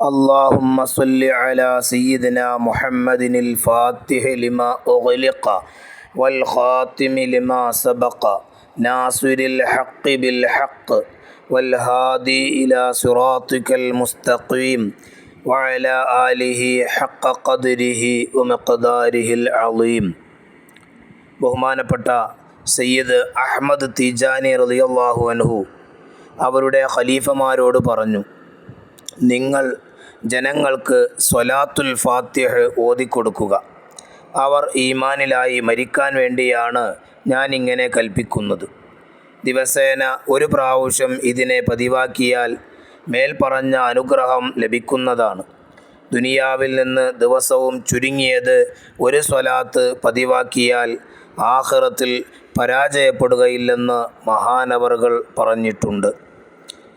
اللهم صل على سيدنا محمد الفاتح لما أغلق والخاتم لما سبق ناصر الحق بالحق والهادي إلى صراطك المستقيم وعلى آله حق قدره ومقداره العظيم ബഹുമാനപ്പെട്ട സയ്യിദ് അഹമ്മദ് തിജാനി റളിയല്ലാഹു അൻഹു അവരുടെ ഖലീഫമാരോട് പറഞ്ഞു നിങ്ങൾ ജനങ്ങൾക്ക് സ്വലാത്തുൽ ഫാത്തിഹ് ഓതിക്കൊടുക്കുക. അവർ ഈമാനിലായി മരിക്കാൻ വേണ്ടിയാണ് ഞാൻ ഇങ്ങനെ കൽപ്പിക്കുന്നത്. ദിവസേന ഒരു പ്രാവശ്യം ഇതിനെ പതിവാക്കിയാൽ മേൽപ്പറഞ്ഞ അനുഗ്രഹം ലഭിക്കുന്നതാണ്. ദുനിയാവിൽ നിന്ന് ദിവസവും ചുരുങ്ങിയത് ഒരു സ്വലാത്ത് പതിവാക്കിയാൽ ആഹ്റത്തിൽ പരാജയപ്പെടുകയില്ലെന്ന് മഹാനവറുകൾ പറഞ്ഞിട്ടുണ്ട്.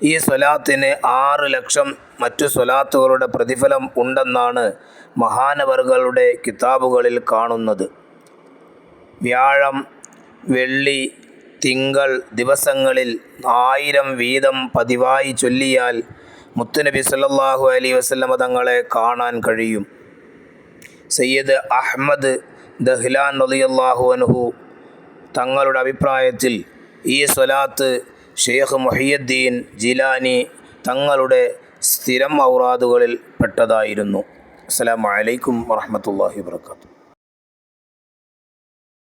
ഈ സ്വലാത്തിന് ആറ് ലക്ഷം മറ്റു സ്വലാത്തുകളുടെ പ്രതിഫലം ഉണ്ടെന്നാണ് മഹാനവറുകളുടെ കിതാബുകളിൽ കാണുന്നത്. വ്യാഴം വെള്ളി തിങ്കൾ ദിവസങ്ങളിൽ ആയിരം വീതം പതിവായി ചൊല്ലിയാൽ മുത്തുനബി സല്ലാഹു അലി വസല്ലമ തങ്ങളെ കാണാൻ കഴിയും. സയ്യിദ് അഹ്മദ് ദഹ്ലാൻ അലിയല്ലാഹു അനുഹു തങ്ങളുടെ അഭിപ്രായത്തിൽ ഈ സ്വലാത്ത് ഷെയ്ഖ് മുഹിയുദ്ദീൻ ജിലാനി തങ്ങളുടെ സ്ഥിരം ഔറാദുകളിൽ പെട്ടതായിരുന്നു. അസ്സലാമു അലൈക്കും വറഹ്മത്തുള്ളാഹി വബറകാതുഹു.